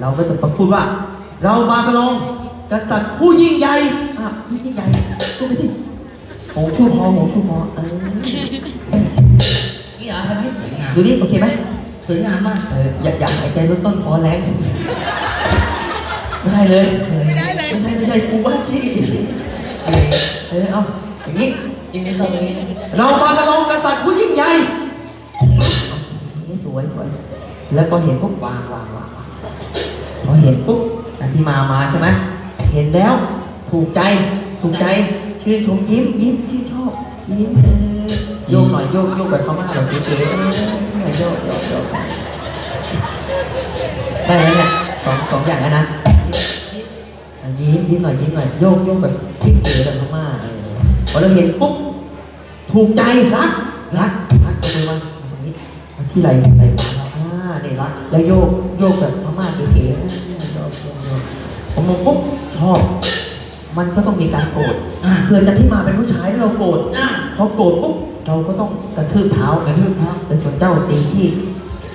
เราก็จะพูดว่า เราบาสลองกษัตริย์ผู้ยิ่งใหญ่อะผู้ยิ่งใหญ่พูดไปที่โหงชูคอโหงชูคอเออนี่เหรอทำให้สวยงามดูดิโอเคไหมสวยงามมากเอออย่าอย่าหายใจลดต้นคอแรงไม่ได้เลยไม่ได้เลยไม่ใช่ไม่ใช่กูว่าจี้เออเออเอาอย่างนี้จริงๆตรงนี้เรามาฉลองกษัตริย์ผู้ยิ่งใหญ่นี่สวยสวยแล้วก็เห็นปุ๊บวางวางวางวางพอ เห็นปุ๊บอาที่มามาใช่ไหมเห็นแล้ว ถูกใจ ถูกใจ ชื่นชมยิ้ม ยิ้มชื่นชอบ ยิ้มเออโยกหน่อยโยกโยกแบบพม่าแบบเก๋ๆเออโยกโยกโยกได้แล้วเนี่ยสองสองอย่างแล้วนะอะยิ้มยิ้มหน่อยยิ้มหน่อยโยกโยกแบบพี่เก๋แบบพม่าเออพอเราเห็นปุ๊บถูกใจรักรักรักตรงมือมาตรงนี้มาที่ไหล่ไหล่ขวาเราอ่าเนี่ยรักแล้วโยกโยกแบบพม่าเก๋ๆ มมองปุ๊บชอบ มันก็ต้องมีการโกรธอะเพื่อจะที่มาเป็นผู้ชายแล้วเราโกรธอะพอโกรธปุ๊บเราก็ต้องกระทืบเท้ากระทืบเท้าแต่ส่วนเจ้าตีที่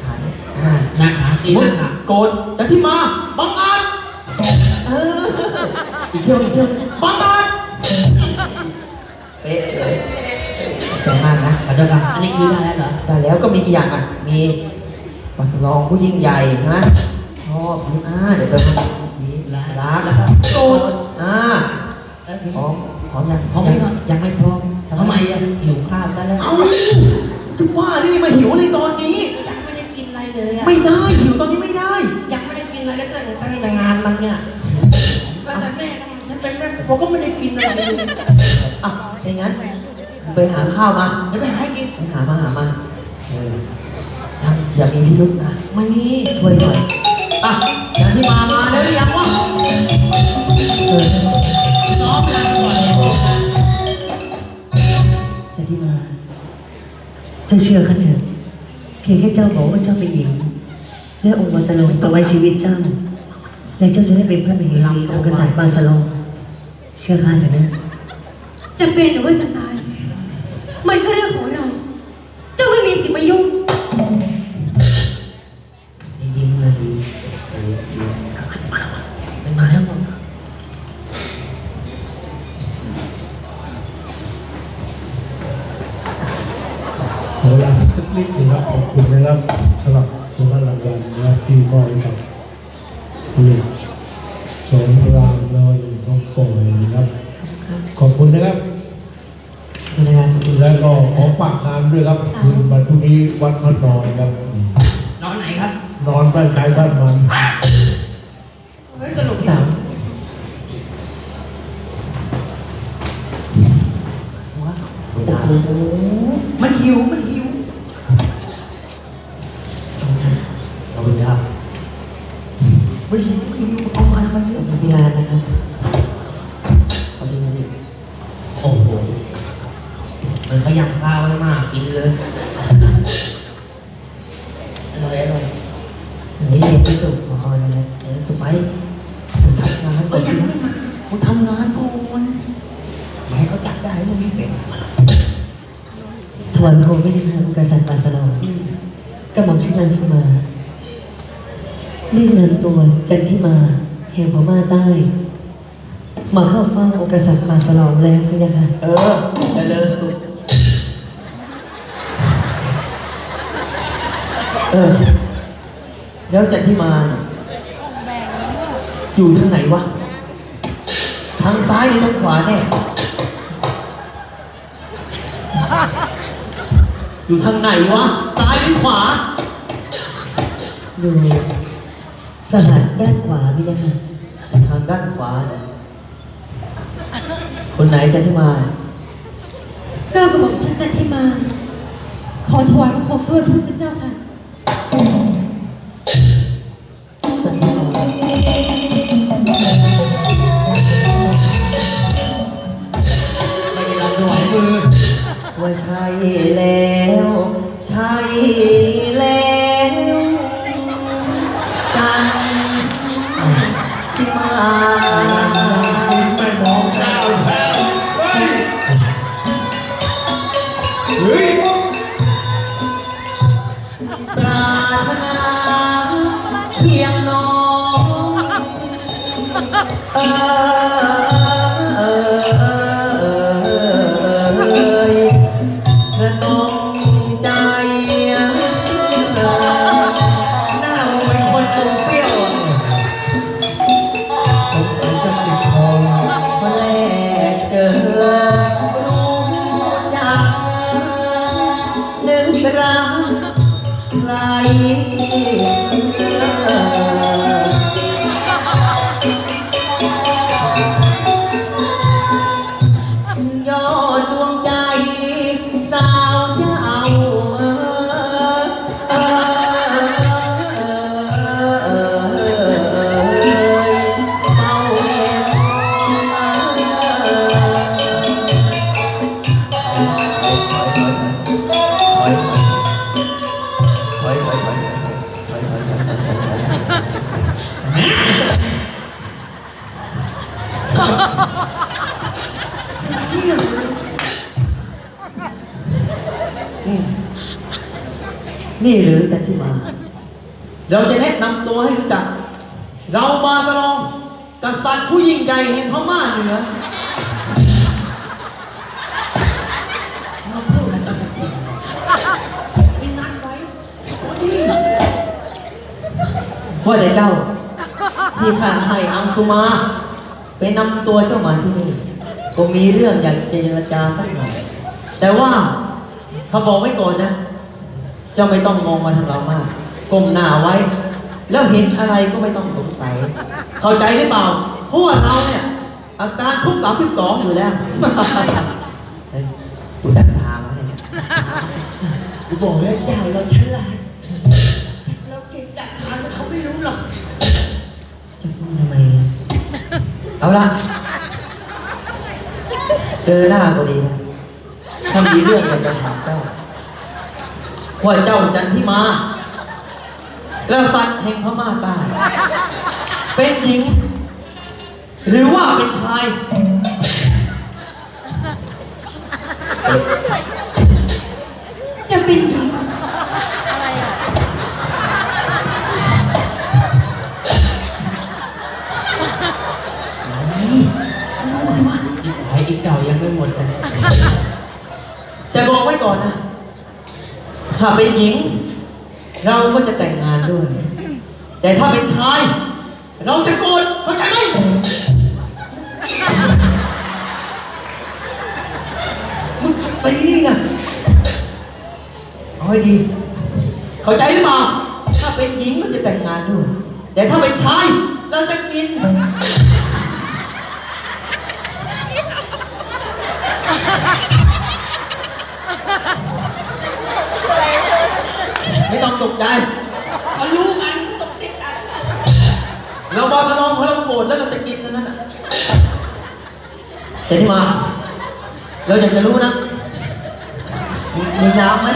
ขาเนี่ยอ่าหน้าขาตีหน้าขาโกรธจะที่มาบังอาจเอออีกเที่ยวอีกเที่ยวบังอาจเป๊ะเลยขอบใจมากนะพระเจ้าค่ะอันนี้คือได้แล้วเหรอแต่แล้วก็มีอีกอย่างอะมีปัตรองผู้ยิ่งใหญ่ใช่ไหมชอบยิ้มอ่าเดี๋ยวไปมายิ้ม รักแล้วก็โกรธอ่าเออพร้อมพร้อมยังพร้อมไหมก่อนยังไม่พร้อมทำไมอะหิวข้าวซะแล้วเอาถึงว่านี่มาหิวในตอนนี้ ยังไม่ได้กินอะไรเลยอะไม่ได้หิวตอนนี้ไม่ได้ ยังไม่ได้กินอะไรเลยตั้งตั้งแต่งานมันเนี่ยตั้งแต่แม่ก็ฉันเป็นแม่ผมก็ไม่ได้กินอะไรเลยอะอย่างนั้นไปหาข้าวมาเดี๋ยวไปหากินไปหามาหามาเอออย่ามีพิรุษนะไม่มีช่วยหน่อย อะอย่างที่มามาแล้วหรือยังวะเออซ้อมงานก่อเลยพวกนั้นจันทิมาเจ้าเชื่อข้าเถอะเพียงแค่เจ้าบอกว่าเจ้าเป็นหญิง และองค์วาสโลต่อไว้ชีวิตเจ้า และเจ้าจะได้เป็นพระมเหสีของกษัตริย์บาสโลเชื่อข้าเถอะนะ จะเป็นหรือว่าจะตาย มันก็เรื่องของ นะครับสำหรับสุนทรรางวัลนะครับที่มอบให้กับคุณสอนรามนอยทองโป่อยนะครับ ขอบคุณนะครับนะครับแล้วก็ขอฝากงานด้วยครับคืนวันพรุ่งนี้วัดพระนอยครับ นอนไหนครับ นอนบ้านใครบ้านมันเฮ้ยตลกสามโอ้โหมันหิวมันหิว มันหิวมันหิวเอามามาเยอะจันพิลานะครับขอบคุณนะพี่โอ้โหมันขยำข้าวให้มากกินเลยอร่อยอร่อยอันนี้เรียนที่สุดของออนนะครับเออถูกไปผมทำงานก่อนสิผมทำงานก่อนอย่าให้เขาจับได้พวกนี้เป็นถวายพระโคมไม่ได้ทางกษัตริย์บาสโลองกระหม่อมชื่อนางสมา เรียกนามตัวจันทิมาแห่งพม่าใต้ มาเข้าเฝ้าองค์กษัตริย์บาสโลองแล้วพี่ยะค่ะ เออเจริญสุขเออ แล้วจากที่มาเนี่ยอยู่ทางไหนวะ ทางซ้ายหรือทางขวาแน่อยู่ทางไหนวะ ซ้ายหรือขวา อยู่ ประหารด้านขวาพี่ยะค่ะ ทางด้านขวาเนี่ยคนไหนจะที่มา เก้ากระหม่อมฉันจันทิมา ขอถวายพระโคมด้วยพระพุทธเจ้าค่ะ จันทิมาไม่ได้รับถวายมือว่าใช่ Bye. นี่หรือจันที่มา เราจะแนะนำตัวให้รู้จัก เรามาสลองกษัตริย์ผู้ยิ่งใหญ่แห่งพม่าเหนือเราพูดอะไรกันจะกินกินนัดไว้โอ้ดีว่าแต่เจ้าที่ข้าให้อังสุมา ไปนำตัวเจ้ามาที่นี่ก็มีเรื่องอยากเจรจาสักหน่อย แต่ว่าเขาบอกไว้ก่อนนะ เจ้าไม่ต้องมองมาทางเรามากก้มหน้าไว้ แล้วเห็นอะไรก็ไม่ต้องสงสัย เข้าใจหรือเปล่าเพราะว่าเราเนี่ย อาการครบสามสิบสองอยู่แล้วเฮ้ยกูดักทางให้กูบอกแล้วเจ้าเราฉลาดเราเก่งดักทางมันเขาไม่รู้หรอกจะพูดทำไมเอาละเจอหน้าก็ดีนะถ้ามีเรื่องอยากจะถามเจ้า ว่าเจ้าจันทิมากษัตริย์แห่งพม่าใต้เป็นหญิง หรือว่าเป็นชาย จะเป็นหญิงไอ้อีกเก่ายังไม่หมดเลยแต่บอกไว้ก่อนนะ ถ้าเป็นหญิง เราก็จะแต่งงานด้วย แต่ถ้าเป็นชาย เราจะโกรธเข้าใจไหมมึงตีนี่นะเอาให้ดี เข้าใจหรือเปล่าถ้าเป็นหญิงมันจะแต่งงานด้วย แต่ถ้าเป็นชายเราจะกิน ไม่ต้องตกใจเขารู้กันตกติดกันเราบอกกันลองเพราะเราโกรธแล้วเราจะกินนั่นน่ะแต่ที่มา เราอยากจะรู้นะ มีมีน้ำไหม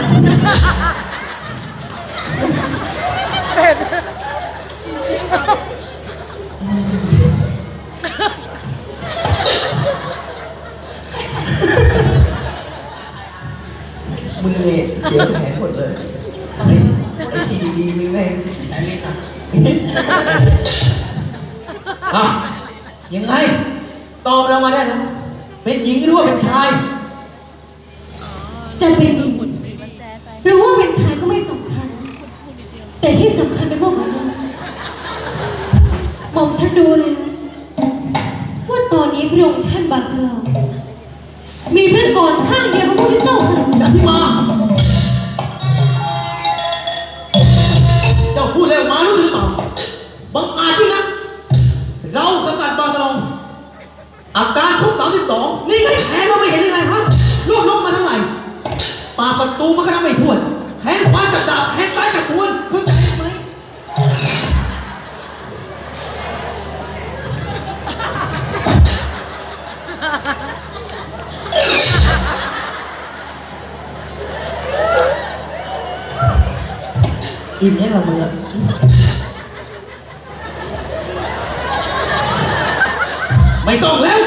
มือเนี่ยเสียแหมดเลยไอ้ไอ้ ที่ดีๆมีไหมใจเล่นอะยังไง ตอบเรามาได้นะเป็นหญิงหรือว่าเป็นชาย จะเป็นหญิงหรือว่าเป็นชายก็ไม่สำคัญ แต่ที่สำคัญเป็นพวกของเราหม่อมฉันดูเลยว่าตอนนี้พระองค์ท่านบาสลองมีพระกรข้างเดียวพระพุทธเจ้าค่ะจันทิมา มันก็นับไม่ถ้วน แขนขวาจับดาบแขนซ้ายจับทวนเข้าใจไหมอิ่มเนี่ยละมึงอะไม่ต้องแล้ว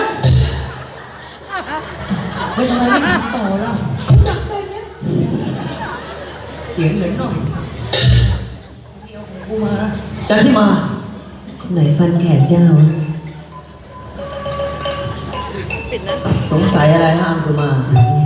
ไม่ทำไมไม่ทำต่อแล่ะ เสียงเหมือนหน่อยเดียวของกูมาจันที่มาไหนฟันแขนเจ้า สงสัยอะไรห้ามงสุมา